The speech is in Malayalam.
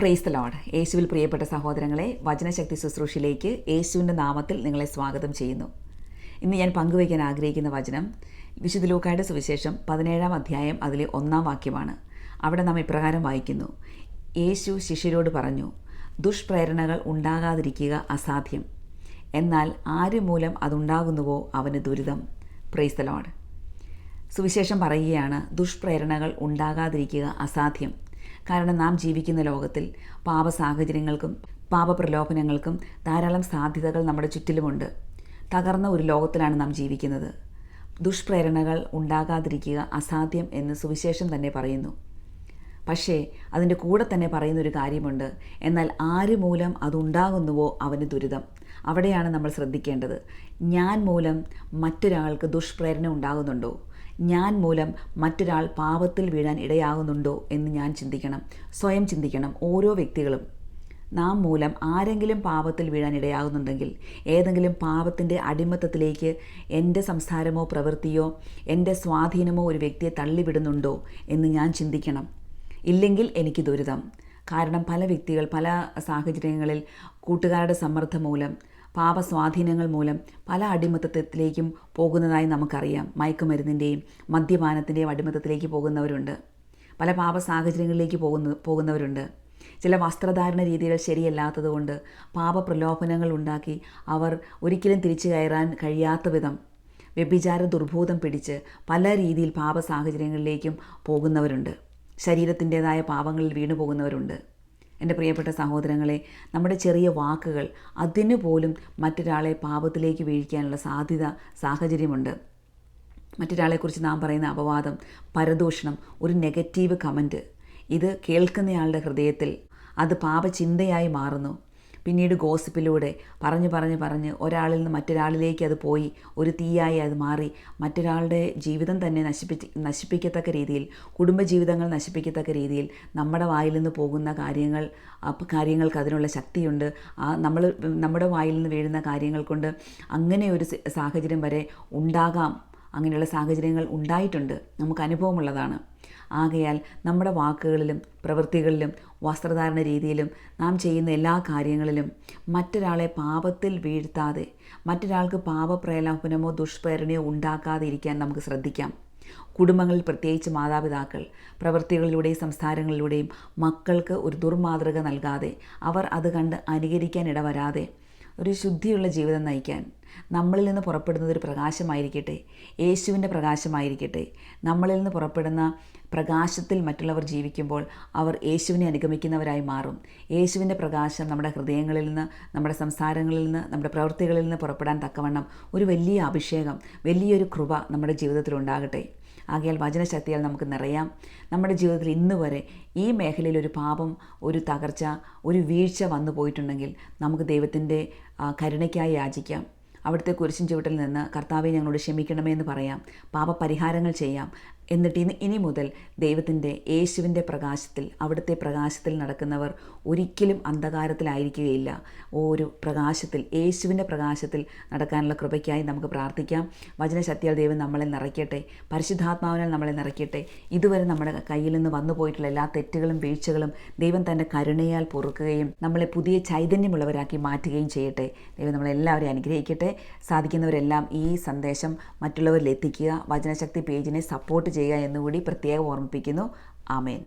പ്രൈസ് ലോഡ് യേശുവിൽ പ്രിയപ്പെട്ട സഹോദരങ്ങളെ വചനശക്തി ശുശ്രൂഷയിലേക്ക് യേശുവിന്റെ നാമത്തിൽ നിങ്ങളെ സ്വാഗതം ചെയ്യുന്നു. ഇന്ന് ഞാൻ പങ്കുവയ്ക്കാൻ ആഗ്രഹിക്കുന്ന വചനം വിശുദ്ധ ലൂക്കായുടെ സുവിശേഷം പതിനേഴാം അധ്യായം അതിലെ ഒന്നാം വാക്യമാണ്. അവിടെ നാം ഇപ്രകാരം വായിക്കുന്നു. യേശു ശിഷ്യരോട് പറഞ്ഞു ദുഷ്പ്രേരണകൾ ഉണ്ടാകാതിരിക്കുക അസാധ്യം. എന്നാൽ ആര് മൂലം അതുണ്ടാകുന്നുവോ അവന് ദുരിതം? പ്രൈസ് ലോഡ് സുവിശേഷം പറയുകയാണ് ദുഷ്പ്രേരണകൾ ഉണ്ടാകാതിരിക്കുക അസാധ്യം. കാരണം നാം ജീവിക്കുന്ന ലോകത്തിൽ പാപ സാഹചര്യങ്ങൾക്കും പാപപ്രലോഭനങ്ങൾക്കും ധാരാളം സാധ്യതകൾ നമ്മുടെ ചുറ്റിലുമുണ്ട്. തകർന്ന ഒരു ലോകത്തിലാണ് നാം ജീവിക്കുന്നത്. ദുഷ്പ്രേരണകൾ ഉണ്ടാകാതിരിക്കുക അസാധ്യം എന്ന് സുവിശേഷം തന്നെ പറയുന്നു. പക്ഷേ അതിന്റെ കൂടെ തന്നെ പറയുന്നൊരു കാര്യമുണ്ട്. എന്നാൽ ആര് മൂലം അതുണ്ടാകുന്നുവോ അവന് ദുരിതം? അവിടെയാണ് നമ്മൾ ശ്രദ്ധിക്കേണ്ടത്. ഞാൻ മൂലം മറ്റൊരാൾക്ക് ദുഷ്പ്രേരണ ഉണ്ടാകുന്നുണ്ടോ? ഞാൻ മൂലം മറ്റൊരാൾ പാപത്തിൽ വീഴാൻ ഇടയാകുന്നുണ്ടോ എന്ന് ഞാൻ ചിന്തിക്കണം. സ്വയം ചിന്തിക്കണം ഓരോ വ്യക്തികളും. നാം മൂലം ആരെങ്കിലും പാപത്തിൽ വീഴാൻ ഇടയാകുന്നുണ്ടെങ്കിൽ ഏതെങ്കിലും പാപത്തിന്റെ അടിമത്തത്തിലേക്ക് എന്റെ സംസാരമോ പ്രവൃത്തിയോ എന്റെ സ്വാധീനമോ ഒരു വ്യക്തിയെ തള്ളിവിടുന്നുണ്ടോ എന്ന് ഞാൻ ചിന്തിക്കണം. ഇല്ലെങ്കിൽ എനിക്ക് ദുരിതം. കാരണം പല വ്യക്തികൾ പല സാഹചര്യങ്ങളിൽ കൂട്ടുകാരുടെ സമ്മർദ്ദം മൂലം പാപസ്വാധീനങ്ങൾ മൂലം പല അടിമത്തത്തിലേക്കും പോകുന്നതായി നമുക്കറിയാം. മയക്കുമരുന്നിന്റെയും മദ്യപാനത്തിന്റെയും അടിമത്തത്തിലേക്ക് പോകുന്നവരുണ്ട്. പല പാപ സാഹചര്യങ്ങളിലേക്ക് പോകുന്ന പോകുന്നവരുണ്ട്. ചില വസ്ത്രധാരണ രീതികൾ ശരിയല്ലാത്തതുകൊണ്ട് പാപപ്രലോഭനങ്ങൾ ഉണ്ടാക്കി അവർ ഒരിക്കലും തിരിച്ചു കയറാൻ കഴിയാത്ത വിധം വ്യഭിചാര ദുർബോധം പിടിച്ച് പല രീതിയിൽ പാപ സാഹചര്യങ്ങളിലേക്കും പോകുന്നവരുണ്ട്. ശരീരത്തിന്റെതായ പാപങ്ങളിൽ വീണു പോകുന്നവരുണ്ട് എന്റെ പ്രിയപ്പെട്ട സഹോദരങ്ങളെ നമ്മുടെ ചെറിയ വാക്കുകൾ അതിനു പോലും മറ്റൊരാളെ പാപത്തിലേക്ക് വീഴിക്കാനുള്ള സാധ്യത സാഹചര്യമുണ്ട്. മറ്റൊരാളെക്കുറിച്ച് നാം പറയുന്ന അപവാദം പരദൂഷണം ഒരു നെഗറ്റീവ് കമന്റ് ഇത് കേൾക്കുന്നയാളുടെ ഹൃദയത്തിൽ അത് പാപചിന്തയായി മാറുന്നു. പിന്നീട് ഗോസിപ്പിലൂടെ പറഞ്ഞ് പറഞ്ഞ് പറഞ്ഞ് ഒരാളിൽ നിന്ന് മറ്റൊരാളിലേക്ക് അത് പോയി ഒരു തീയായി അത് മാറി. മറ്റൊരാളുടെ ജീവിതം തന്നെ നശിപ്പിച്ച് നശിപ്പിക്കത്തക്ക രീതിയിൽ കുടുംബജീവിതങ്ങൾ നശിപ്പിക്കത്തക്ക രീതിയിൽ നമ്മുടെ വായിൽ നിന്ന് പോകുന്ന കാര്യങ്ങൾ കാര്യങ്ങൾക്ക് അതിനുള്ള ശക്തിയുണ്ട്. ആ നമ്മൾ നമ്മുടെ വായിൽ നിന്ന് വീഴുന്ന കാര്യങ്ങൾ കൊണ്ട് അങ്ങനെ ഒരു സാഹചര്യം വരെ ഉണ്ടാകാം. അങ്ങനെയുള്ള സാഹചര്യങ്ങൾ ഉണ്ടായിട്ടുണ്ട്. നമുക്ക് അനുഭവമുള്ളതാണ്. ആകയാൽ നമ്മുടെ വാക്കുകളിലും പ്രവൃത്തികളിലും വസ്ത്രധാരണ രീതിയിലും നാം ചെയ്യുന്ന എല്ലാ കാര്യങ്ങളിലും മറ്റൊരാളെ പാപത്തിൽ വീഴ്ത്താതെ മറ്റൊരാൾക്ക് പാപപ്രലോഭനമോ ദുഷ്പ്രേരണയോ ഉണ്ടാക്കാതെ ഇരിക്കാൻ നമുക്ക് ശ്രദ്ധിക്കാം. കുടുംബങ്ങളിൽ പ്രത്യേകിച്ച് മാതാപിതാക്കൾ പ്രവൃത്തികളിലൂടെയും സംസ്കാരങ്ങളിലൂടെയും മക്കൾക്ക് ഒരു ദുർമാതൃക നൽകാതെ അവർ അത് കണ്ട് അനുകരിക്കാൻ ഇടവരാതെ ഒരു ശുദ്ധിയുള്ള ജീവിതം നയിക്കാൻ നമ്മളിൽ നിന്ന് പുറപ്പെടുന്നത് ഒരു പ്രകാശമായിരിക്കട്ടെ. യേശുവിന്റെ പ്രകാശമായിരിക്കട്ടെ. നമ്മളിൽ നിന്ന് പുറപ്പെടുന്ന പ്രകാശത്തിൽ മറ്റുള്ളവർ ജീവിക്കുമ്പോൾ അവർ യേശുവിനെ അനുഗമിക്കുന്നവരായി മാറും. യേശുവിന്റെ പ്രകാശം നമ്മുടെ ഹൃദയങ്ങളിൽ നിന്ന് നമ്മുടെ സംസാരങ്ങളിൽ നിന്ന് നമ്മുടെ പ്രവൃത്തികളിൽ നിന്ന് പുറപ്പെടാൻ തക്കവണ്ണം ഒരു വലിയ അഭിഷേകം വലിയൊരു കൃപ നമ്മുടെ ജീവിതത്തിൽ ഉണ്ടാകട്ടെ. ആകയാൽ വചനശക്തിയാൽ നമുക്ക് നിറയാം. നമ്മുടെ ജീവിതത്തിൽ ഇന്ന് വരെ ഈ മേഖലയിൽ ഒരു പാപം ഒരു തകർച്ച ഒരു വീഴ്ച വന്നു പോയിട്ടുണ്ടെങ്കിൽ നമുക്ക് ദൈവത്തിന്റെ കരുണയ്ക്കായി യാചിക്കാം. അവിടുത്തെ കുരിശിൻ ചുവട്ടിൽ നിന്ന് കർത്താവെ ഞങ്ങളോട് ക്ഷമിക്കണമേ എന്ന് പറയാം. പാപപരിഹാരങ്ങൾ ചെയ്യാം. എന്നിട്ട് ഇനി ഇനി മുതൽ ദൈവത്തിന്റെ യേശുവിന്റെ പ്രകാശത്തിൽ അവിടുത്തെ പ്രകാശത്തിൽ നടക്കുന്നവർ ഒരിക്കലും അന്ധകാരത്തിലായിരിക്കുകയില്ല. ഒരു പ്രകാശത്തിൽ യേശുവിന്റെ പ്രകാശത്തിൽ നടക്കാനുള്ള കൃപയ്ക്കായി നമുക്ക് പ്രാർത്ഥിക്കാം. വചനശക്തിയാൽ ദൈവം നമ്മളെ നിറയ്ക്കട്ടെ. പരിശുദ്ധാത്മാവിനാൽ നമ്മളെ നിറയ്ക്കട്ടെ. ഇതുവരെ നമ്മുടെ കയ്യിൽ നിന്ന് വന്നു പോയിട്ടുള്ള എല്ലാ തെറ്റുകളും വീഴ്ചകളും ദൈവം തന്റെ കരുണയാൽ പൊറുക്കുകയും നമ്മളെ പുതിയ ചൈതന്യമുള്ളവരാക്കി മാറ്റുകയും ചെയ്യട്ടെ. ദൈവം നമ്മളെല്ലാവരെയും അനുഗ്രഹിക്കട്ടെ. സാധിക്കുന്നവരെല്ലാം ഈ സന്ദേശം മറ്റുള്ളവരിൽ എത്തിക്കുക വചനശക്തി പേജിനെ സപ്പോർട്ട് ചെയ്യുക എന്നുകൂടി പ്രത്യേകം ഓർമ്മിപ്പിക്കുന്നു. ആമേൻ.